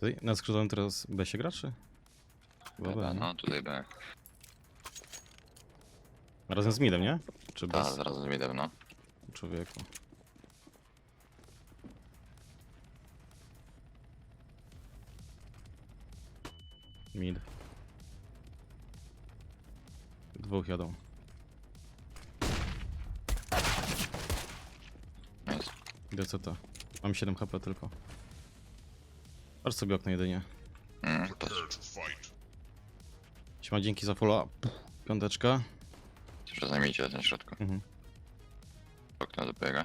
Tutaj na skrzydłowym teraz B się gra, czy? Chyba B, nie? no tutaj B. Razem z midem, nie? Czy Ta, bez? zaraz zmidę, no. Człowieku. Mid. Dwóch jadą. Nice. Idę co to? Mam 7 HP tylko. Patrz sobie okno jedynie. Mm. Siema, dzięki za follow up. Piąteczka. Że zajmijcie ten środku. Mhm. Okno dobiega.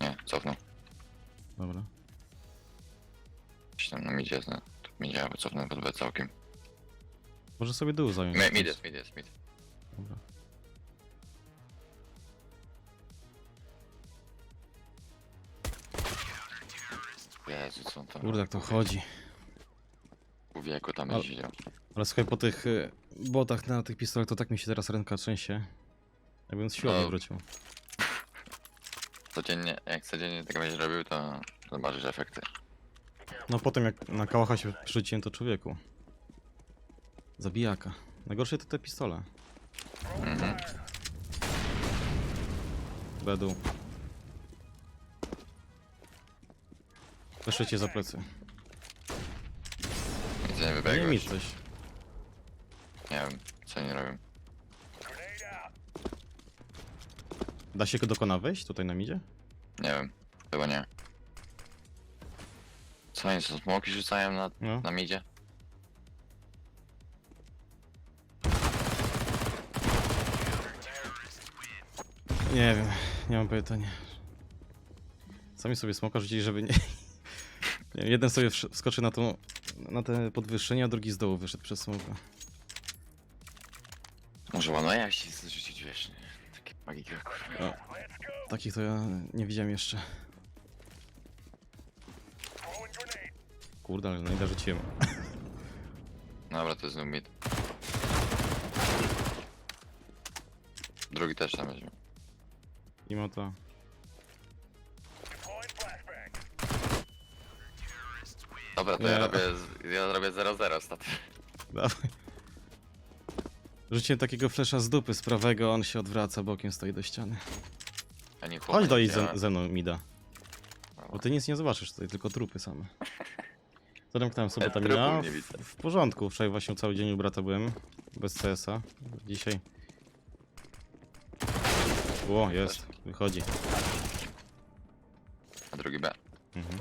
Nie, cofnął. Dobra. Gdzieś tam na midzie. Tu midzie, aby cofnął pod B całkiem. Może sobie dół zająć. Mi- Mid jest, mid jest, mid. Jezu, co on tam Kurde, jak to chodzi. w wieku tam Ale- siedział. Ale słuchaj, po tych y, botach na tych pistolach, to tak mi się teraz ręka trzęsie. Jakbym z siłowni No. wrócił. Codziennie, jak codziennie tak będziesz robił, to zobaczysz efekty. No potem jak na kałacha się przerzuciłem, to człowieku. Zabijaka. Najgorsze to te pistole. Mhm. Bedu. Weszły za plecy. Nic nie Nie wybiegłeś. mi coś. Nie wiem, co nie robią. Da się go dokona wejść tutaj na midzie? Nie wiem, chyba nie. Co oni są smoki rzucają na, No. na midzie? Nie wiem, nie mam pytań. Sami sobie smoka rzucili, żeby nie... jeden sobie wskoczy na to, na te podwyższenie, a drugi z dołu wyszedł przez smoka. Może łano jak się rzucić, wiesz, nie? Takie magika, kurwa. No. Takich to ja nie widziałem jeszcze. Kurde, ale najda rzuciłem. Dobra, to jest mid. Drugi też tam weźmie. Mimo to... Dobra, to Nie. ja robię, z- ja robię 0-0 ostatnio. Dawaj. Rzuciłem takiego flesza z dupy z prawego, on się odwraca, bokiem stoi do ściany. Nie Chodź do ja... ze, ze mną, Mida. Dobra. Bo ty nic nie zobaczysz tutaj, tylko trupy same. Zamknąłem sobie Ja tam trupów nie widzę. W porządku, wczoraj właśnie cały dzień u brata byłem. Bez CS-a. Dzisiaj. Ło, jest. Wychodzi. A drugi B. Mhm.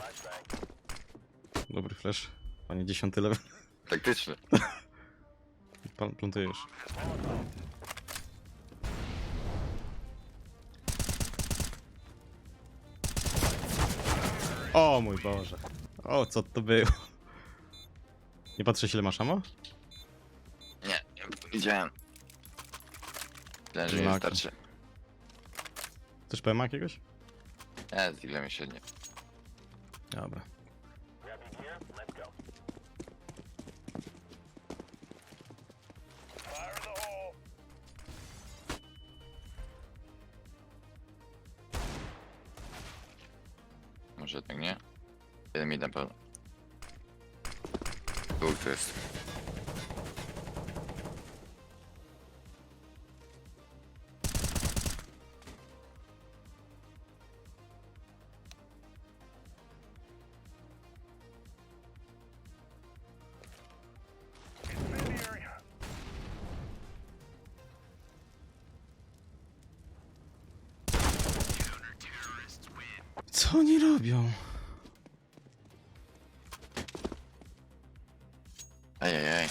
Dobry flash. Panie dziesiąty level. Taktyczny. Pan plątujesz. O mój Boże. O, co to było? Nie patrzę, ile masz amo? Nie, nie widziałem. Myślałem, że nie Laki. wystarczy. Chcesz PMA jakiegoś? Nie, z ile mi średnio. Dobra. Może jednak nie. Jeden mi na pewno. To jest. Oni robią? Ej, ej, ej.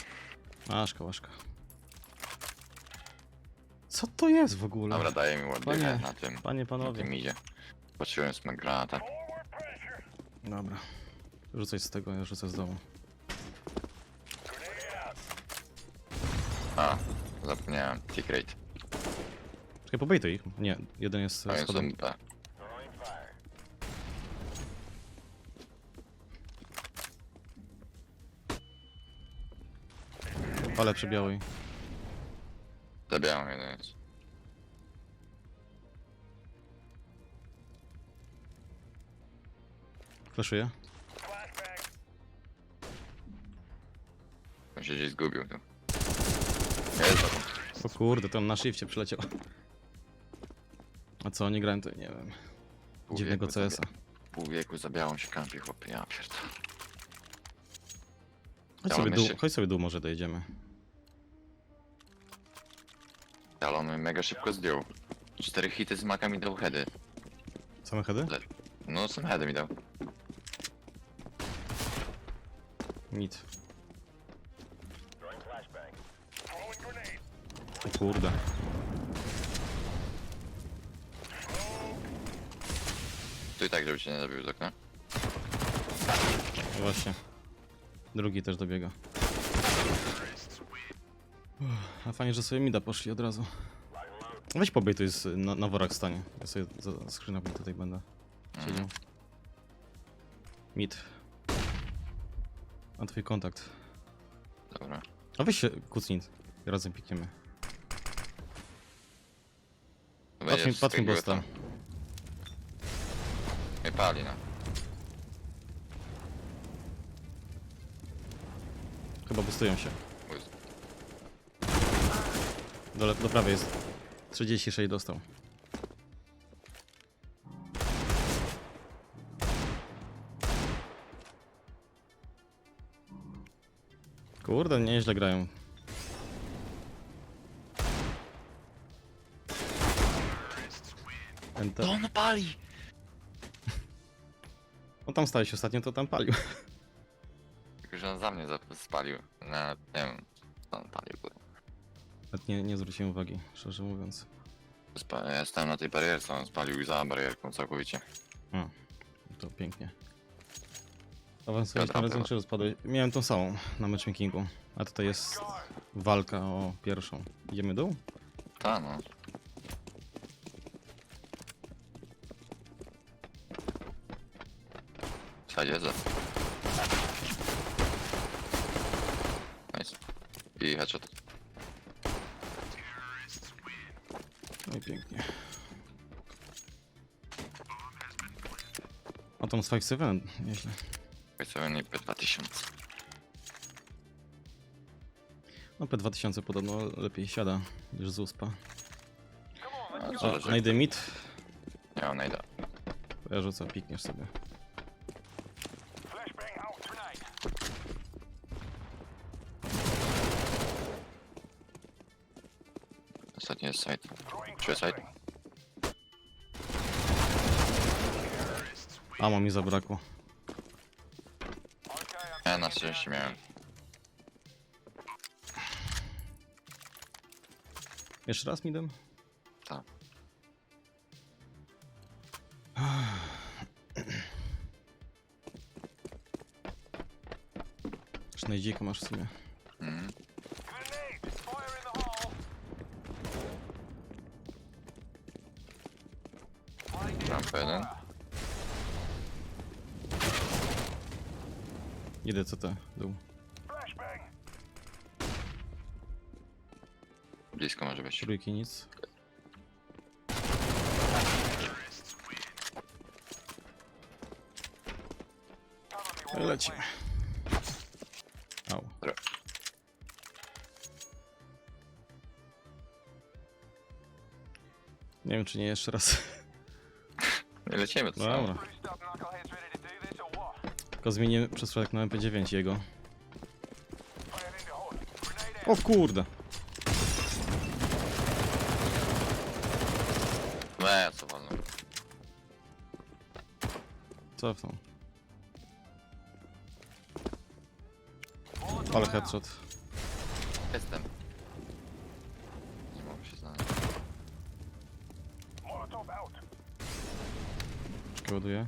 Aszka, łaszka. Co to jest w ogóle? Dobra, daje mi ładnie Panie, na tym. Panie, Na panowie. tym idzie. Patrzyłem z granata. Dobra. Rzucaj z tego, ja rzucę z domu. A, zapomniałem. Tick rate. Czekaj, pobejtuj ich. Nie, jeden jest A więc schodem. B. Ale przy białej. Za białą jeden jest. Flaszuję. On się gdzieś zgubił tu. Jest. O kurde, to on na shifcie przyleciał. A co, oni grałem to nie wiem. Pół Dziwnego CS-a. Pół wieku za białą się kampi, chłopie, ja pierdolę. Chodź sobie, dół, chodź sobie dół, może dojedziemy. Ale on mnie mega szybko zdjął. Cztery hity z makami dał heady. Same heady? No, sam heady mi dał. Mit. O kurde. Tu i tak, żeby cię nie zabił z okna. Właśnie. Drugi też dobiega. Uff, A fajnie, że sobie mida poszli od razu. Weź pobej, tu jest na, na worach stanie. Ja sobie za skrzynami tutaj będę siedział. Mid. A twój kontakt. Dobra. A weź się kucnij. Razem pikniemy. To Patrz mi, patrz mi bosta. Mnie pali, no. Chyba bustują się. Do, prawej jest. 36 dostał. Kurde, nieźle grają. To on pali! No tam stałeś ostatnio, to tam palił. Tylko, że on za mnie zap- spalił. Nawet nie wiem, co on palił. Nawet nie, nie zwróciłem uwagi, szczerze mówiąc. Spa- ja stałem na tej barierce, on spalił za barierką całkowicie. To pięknie. Awansujesz Dobra, na razem dobra. czy rozpadłeś? Miałem tą samą na matchmakingu. A tutaj jest walka o pierwszą. Idziemy dół? Ta no. Sadzie za. Nice. I headshot. No i pięknie. A tą z 5-7? Nieźle. Powiedzmy P2000. No P2000 podobno lepiej siada niż z USPA. A, A, mid? Nie mam najda. To Ja rzucę, pikniesz sobie. Ostatni jest side. Side? Amo mi zabrakło. Ja na szczęście miałem. Jeszcze raz midem? Tak. Już najdzika masz w sumie. Jeden. Idę CT, dół. Blisko może być. Trójki nic. No lecimy. Au. Dobra. Nie wiem czy nie jeszcze raz. Lecimy to No samo. dobra. Tylko zmienię przestrzałek na MP9 jego. O kurde! Nie, co wolno. Cofnął. Ale headshot. Jestem. Nie mogę się znaleźć. Czekaj, ładuję.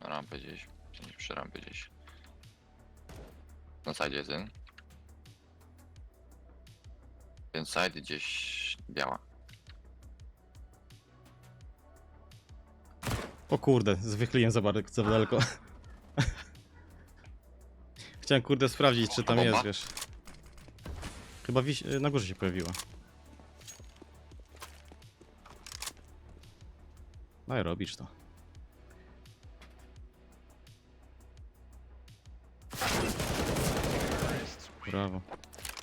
Rampę gdzieś. Sensie przy rampie gdzieś. Na side jest jeden. Ten side gdzieś biała. O kurde, zwychliłem za, bar- za daleko. Chciałem kurde sprawdzić, czy tam jest, wiesz. Chyba wiś... na górze się pojawiła. No i robisz to. Brawo.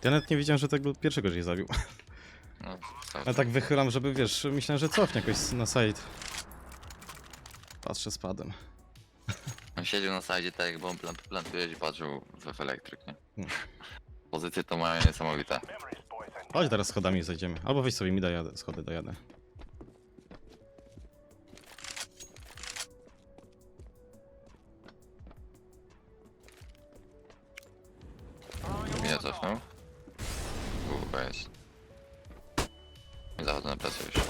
Ja nawet nie wiedziałem, że tak tego pierwszego żeś zabił. No, tak. tak wychylam, żeby wiesz, myślałem, że cofnie jakoś na side. Patrzę spadem. On siedział na sadzie tak jak bomb plantuje i patrzył w, w elektryk, nie? No. Pozycje to mają niesamowite. Chodź teraz schodami zejdziemy. Albo weź sobie mi dojadę, schody dojadę. Mnie cofnął. Długo jest. Nie zachodzę na plecy już.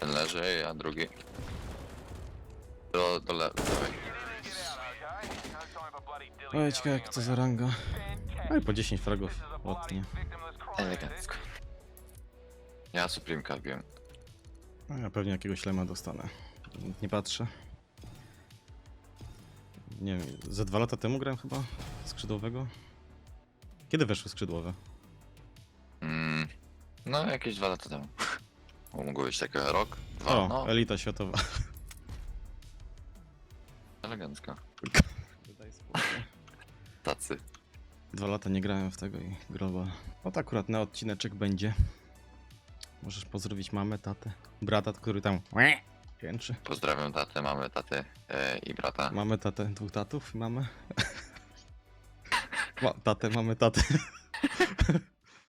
Ten leży, a drugi... Do, do lewej. Oj, ciekawe jak to za ranga. No i po 10 fragów, ładnie. Elegancko. Ja Supremka wbiłem. A ja pewnie jakiegoś lema dostanę. Nie patrzę. Nie wiem, ze dwa lata temu grałem chyba skrzydłowego. Kiedy weszły skrzydłowe? Mm, no, jakieś dwa lata temu. Mógł być taki rok, dwa, O, no, elita światowa. elegancko. Spokój. Tacy. Dwa lata nie grałem w tego i global. No to akurat na odcineczek będzie. Możesz pozdrowić mamę, tatę, brata, który tam jęczy. Pozdrawiam tatę, mamy tatę e, i brata. Mamy tatę, dwóch tatów i mamę. Ma, tatę, mamy tatę.